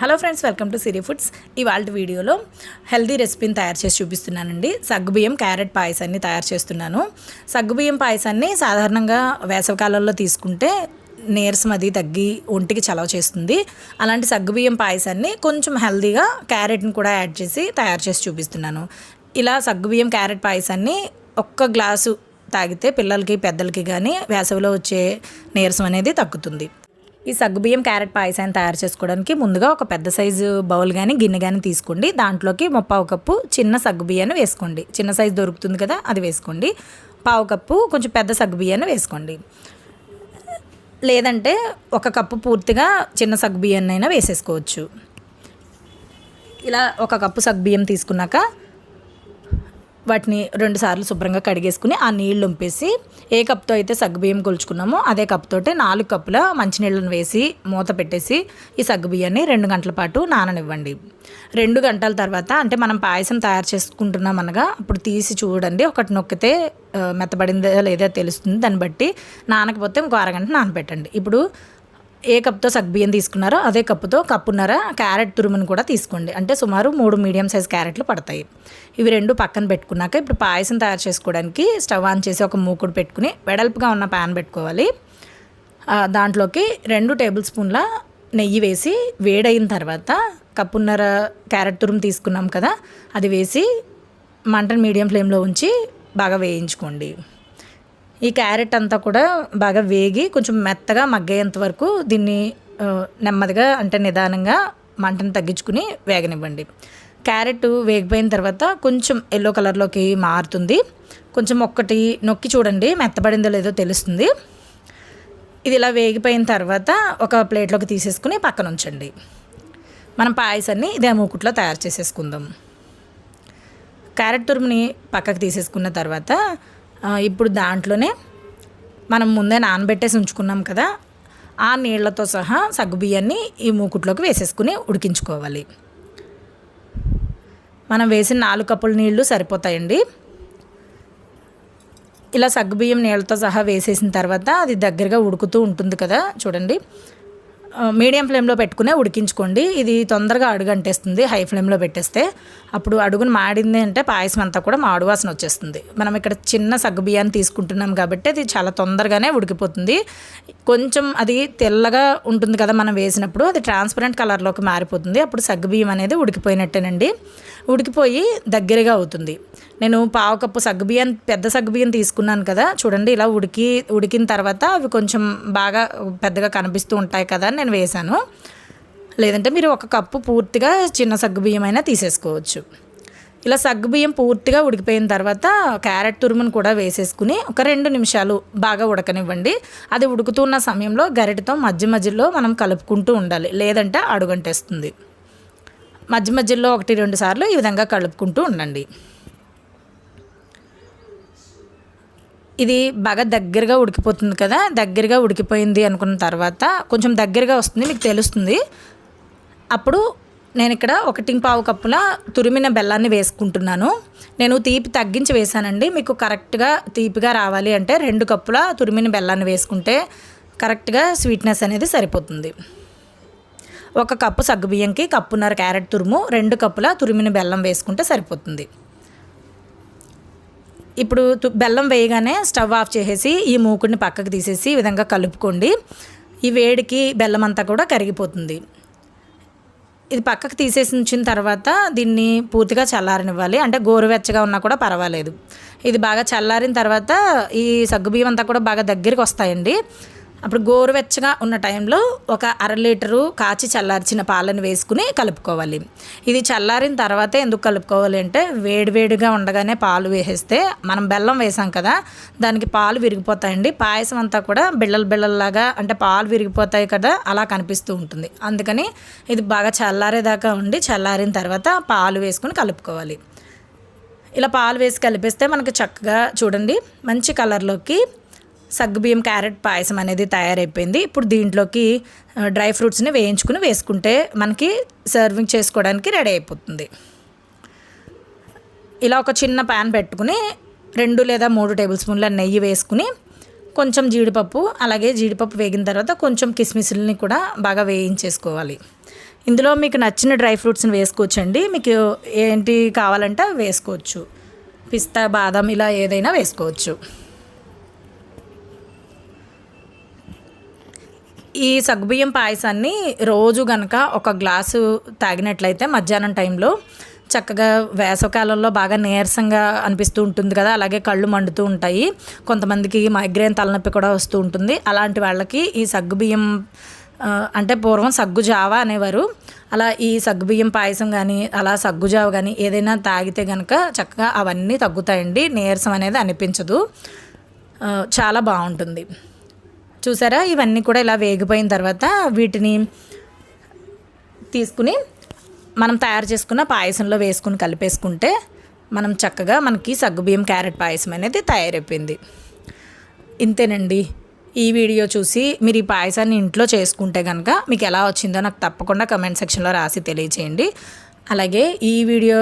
Hello friends welcome to Siri Foods ఇవాళ వీడియోలో healthy రెసిపీని తయారు చేసి చూపిస్తున్నానండి. సగ్గుబియ్యం క్యారెట్ పాయసాన్ని తయారు చేస్తున్నాను. సగ్గుబియ్యం పాయసాన్ని సాధారణంగా వేసవికాలంలో తీసుకుంటే నీరసం అది తగ్గి ఒంటికి చలవ చేస్తుంది. అలాంటి సగ్గుబియ్యం పాయసాన్ని కొంచెం హెల్దీగా క్యారెట్ని కూడా యాడ్ చేసి తయారు చేసి చూపిస్తున్నాను. ఇలా సగ్గుబియ్యం క్యారెట్ పాయసాన్ని ఒక్క గ్లాసు తాగితే పిల్లలకి పెద్దలకి కానీ వేసవిలో వచ్చే నీరసం అనేది తగ్గుతుంది. ఈ సగ్గుబియ్యం క్యారెట్ పాయసాన్ని తయారు చేసుకోవడానికి ముందుగా ఒక పెద్ద సైజు బౌల్ కానీ గిన్నె కానీ తీసుకోండి. దాంట్లోకి ముప్పావు కప్పు చిన్న సగ్గుబియ్యాన్ని వేసుకోండి. చిన్న సైజు దొరుకుతుంది కదా అది వేసుకోండి. పావు కప్పు కొంచెం పెద్ద సగ్గుబియ్యాన్ని వేసుకోండి. లేదంటే ఒక కప్పు పూర్తిగా చిన్న సగ్గుబియ్యాన్ని అయినా వేసేసుకోవచ్చు. ఇలా ఒక కప్పు సగ్గుబియ్యం తీసుకున్నాక వాటిని రెండు సార్లు శుభ్రంగా కడిగేసుకుని ఆ నీళ్ళు ఉంపేసి ఏ కప్తో అయితే సగ్గుబియ్యం కొలుచుకున్నామో అదే కప్తోటి నాలుగు కప్పుల మంచినీళ్ళను వేసి మూత పెట్టేసి ఈ సగ్గుబియ్యాన్ని రెండు గంటల పాటు నాననివ్వండి. రెండు గంటల తర్వాత అంటే మనం పాయసం తయారు చేసుకుంటున్నాం అనగా అప్పుడు తీసి చూడండి ఒకటి నొక్కితే మెత్తబడిందో మెత్తబడిందా లేదా తెలుస్తుంది. దాన్ని బట్టి నానకపోతే ఇంకో అరగంట నానబెట్టండి. ఇప్పుడు ఏ కప్తో సగ్బియ్యం తీసుకున్నారో అదే కప్పుతో కప్పున్నర క్యారెట్ తురుమును కూడా తీసుకోండి. అంటే సుమారు మూడు మీడియం సైజ్ క్యారెట్లు పడతాయి. ఇవి రెండు పక్కన పెట్టుకున్నాక ఇప్పుడు పాయసం తయారు చేసుకోవడానికి స్టవ్ ఆన్ చేసి ఒక మూకుడు పెట్టుకుని వెడల్పుగా ఉన్న ప్యాన్ పెట్టుకోవాలి. దాంట్లోకి రెండు టేబుల్ స్పూన్ల నెయ్యి వేసి వేడైన తర్వాత కప్పున్నర క్యారెట్ తురుము తీసుకున్నాం కదా అది వేసి మంటను మీడియం ఫ్లేమ్లో ఉంచి బాగా వేయించుకోండి. ఈ క్యారెట్ అంతా కూడా బాగా వేగి కొంచెం మెత్తగా మగ్గేంత వరకు దీన్ని నెమ్మదిగా అంటే నిదానంగా మంటను తగ్గించుకుని వేగనివ్వండి. క్యారెట్ వేగిపోయిన తర్వాత కొంచెం ఎల్లో కలర్లోకి మారుతుంది. కొంచెం ఒక్కటి నొక్కి చూడండి మెత్తబడిందో లేదో తెలుస్తుంది. ఇది ఇలా వేగిపోయిన తర్వాత ఒక ప్లేట్లోకి తీసేసుకుని పక్కన ఉంచండి. మనం పాయసాన్ని ఇదే మూకుట్లో తయారు చేసేసుకుందాం. క్యారెట్ తురుముని పక్కకు తీసేసుకున్న తర్వాత ఇప్పుడు దాంట్లోనే మనం ముందే నానబెట్టేసి ఉంచుకున్నాం కదా ఆ నీళ్ళతో సహా సగ్గుబియ్యాన్ని ఈ మూకుట్లోకి వేసేసుకుని ఉడికించుకోవాలి. మనం వేసిన నాలుగు కప్పుల నీళ్ళు సరిపోతాయండి. ఇలా సగ్గుబియ్యం నీళ్ళతో సహా వేసేసిన తర్వాత అది దగ్గరగా ఉడుకుతూ ఉంటుంది కదా చూడండి. మీడియం ఫ్లేమ్లో పెట్టుకునే ఉడికించుకోండి. ఇది తొందరగా అడుగు అంటేస్తుంది హై ఫ్లేమ్లో పెట్టేస్తే. అప్పుడు అడుగును మాడింది అంటే పాయసం అంతా కూడా మాడు వాసన వచ్చేస్తుంది. మనం ఇక్కడ చిన్న సగ్గుబియ్యాన్ని తీసుకుంటున్నాం కాబట్టి అది చాలా తొందరగానే ఉడికిపోతుంది. కొంచెం అది తెల్లగా ఉంటుంది కదా మనం వేసినప్పుడు అది ట్రాన్స్పరెంట్ కలర్లోకి మారిపోతుంది. అప్పుడు సగ్గుబియ్యం అనేది ఉడికిపోయినట్టేనండి. ఉడికిపోయి దగ్గరగా అవుతుంది. నేను పావు కప్పు సగ్గుబియ్యం పెద్ద సగ్గుబియ్యం తీసుకున్నాను కదా. చూడండి ఇలా ఉడికి ఉడికిన తర్వాత అవి కొంచెం బాగా పెద్దగా కనిపిస్తూ ఉంటాయి కదా అని నేను వేశాను. లేదంటే మీరు ఒక కప్పు పూర్తిగా చిన్న సగ్గుబియ్యం అయినా తీసేసుకోవచ్చు. ఇలా సగ్గుబియ్యం పూర్తిగా ఉడికిపోయిన తర్వాత క్యారెట్ తురుమును కూడా వేసేసుకుని ఒక రెండు నిమిషాలు బాగా ఉడకనివ్వండి. అది ఉడుకుతున్న సమయంలో గరిటతో మధ్య మధ్యలో మనం కలుపుకుంటూ ఉండాలి. లేదంటే అడుగంటేస్తుంది. మధ్య మధ్యలో ఒకటి రెండు సార్లు ఈ విధంగా కలుపుకుంటూ ఉండండి. ఇది బాగా దగ్గరగా ఉడికిపోతుంది కదా దగ్గరగా ఉడికిపోయింది అనుకున్న తర్వాత కొంచెం దగ్గరగా వస్తుంది మీకు తెలుస్తుంది. అప్పుడు నేను ఇక్కడ ఒకటి పావు కప్పుల తురిమిన బెల్లాన్ని వేసుకుంటున్నాను. నేను తీపి తగ్గించి వేసానండి మీకు కరెక్ట్గా తీపిగా రావాలి అంటే రెండు కప్పుల తురిమిన బెల్లాన్ని వేసుకుంటే కరెక్ట్గా స్వీట్నెస్ అనేది సరిపోతుంది. ఒక కప్పు సగ్గుబియ్యంకి కప్పున్నర క్యారెట్ తురుము రెండు కప్పుల తురిమిన బెల్లం వేసుకుంటే సరిపోతుంది. ఇప్పుడు తు- బెల్లం వేయగానే స్టవ్ ఆఫ్ చేసేసి ఈ మూకుడిని పక్కకు తీసేసి ఈ విధంగా కలుపుకోండి. ఈ వేడికి బెల్లం అంతా కూడా కరిగిపోతుంది. ఇది పక్కకు తీసేసి ఉంచిన తర్వాత దీన్ని పూర్తిగా చల్లారనివ్వాలి. అంటే గోరువెచ్చగా ఉన్నా కూడా పర్వాలేదు. ఇది బాగా చల్లారిన తర్వాత ఈ సగ్గుబియ్యం అంతా కూడా బాగా దగ్గరికి వస్తాయండి. అప్పుడు గోరువెచ్చగా ఉన్న టైంలో ఒక అర లీటరు కాచి చల్లార్చిన పాలను వేసుకుని కలుపుకోవాలి. ఇది చల్లారిన తర్వాతే ఎందుకు కలుపుకోవాలి అంటే వేడివేడిగా ఉండగానే పాలు వేసేస్తే మనం బెల్లం వేసాం కదా దానికి పాలు విరిగిపోతాయండి. పాయసం అంతా కూడా బిళ్ళలు బిళ్ళల్లాగా అంటే పాలు విరిగిపోతాయి కదా అలా కనిపిస్తూ ఉంటుంది. అందుకని ఇది బాగా చల్లారేదాకా ఉండి చల్లారిన తర్వాత పాలు వేసుకుని కలుపుకోవాలి. ఇలా పాలు వేసి కలిపిస్తే మనకు చక్కగా చూడండి మంచి కలర్లోకి సగ్గుబియ్యం క్యారెట్ పాయసం అనేది తయారైపోయింది. ఇప్పుడు దీంట్లోకి డ్రై ఫ్రూట్స్ని వేయించుకుని వేసుకుంటే మనకి సర్వింగ్ చేసుకోవడానికి రెడీ అయిపోతుంది. ఇలా ఒక చిన్న ప్యాన్ పెట్టుకుని రెండు లేదా మూడు టేబుల్ స్పూన్ల నెయ్యి వేసుకుని కొంచెం జీడిపప్పు అలాగే జీడిపప్పు వేగిన తర్వాత కొంచెం కిస్మిస్లని కూడా బాగా వేయించేసుకోవాలి. ఇందులో మీకు నచ్చిన డ్రై ఫ్రూట్స్ని వేసుకోవచ్చండి. మీకు ఏంటి కావాలంటే వేసుకోవచ్చు. పిస్తా బాదం ఇలా ఏదైనా వేసుకోవచ్చు. ఈ సగ్గుబియ్యం పాయసాన్ని రోజు గనక ఒక గ్లాసు తాగినట్లయితే మధ్యాహ్నం టైంలో చక్కగా వేసవకాలంలో బాగా నీరసంగా అనిపిస్తూ ఉంటుంది కదా అలాగే కళ్ళు మండుతూ ఉంటాయి. కొంతమందికి మైగ్రేన్ తలనొప్పి కూడా వస్తూ ఉంటుంది. అలాంటి వాళ్ళకి ఈ సగ్గుబియ్యం అంటే పూర్వం సగ్గు జావా అనేవారు. అలా ఈ సగ్గుబియ్యం పాయసం కానీ అలా సగ్గు జావ కానీ ఏదైనా తాగితే కనుక చక్కగా అవన్నీ తగ్గుతాయండి. నీరసం అనేది అనిపించదు. చాలా బాగుంటుంది. చూసారా? ఇవన్నీ కూడా ఇలా వేగిపోయిన తర్వాత వీటిని తీసుకుని మనం తయారు చేసుకున్న పాయసంలో వేసుకుని కలిపేసుకుంటే మనం చక్కగా మనకి సగ్గుబియ్యం క్యారెట్ పాయసం అనేది తయారైపోయింది. ఇంతేనండి. ఈ వీడియో చూసి మీరు ఈ పాయసాన్ని ఇంట్లో చేసుకుంటే కనుక మీకు ఎలా వచ్చిందో నాకు తప్పకుండా కమెంట్ సెక్షన్లో రాసి తెలియచేయండి. అలాగే ఈ వీడియో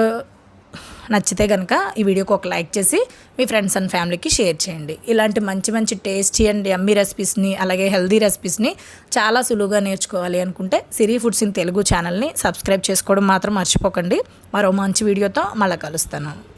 నచ్చితే కనుక ఈ వీడియోకి ఒక లైక్ చేసి మీ ఫ్రెండ్స్ అండ్ ఫ్యామిలీకి షేర్ చేయండి. ఇలాంటి మంచి మంచి టేస్టీ అండ్ యమ్మీ రెసిపీస్ని అలాగే హెల్దీ రెసిపీస్ని చాలా సులువుగా నేర్చుకోవాలి అనుకుంటే సిరి ఫుడ్స్ ఇన్ తెలుగు ఛానల్ని సబ్స్క్రైబ్ చేసుకోవడం మాత్రం మర్చిపోకండి. మరో మంచి వీడియోతో మళ్ళీ కలుస్తాను.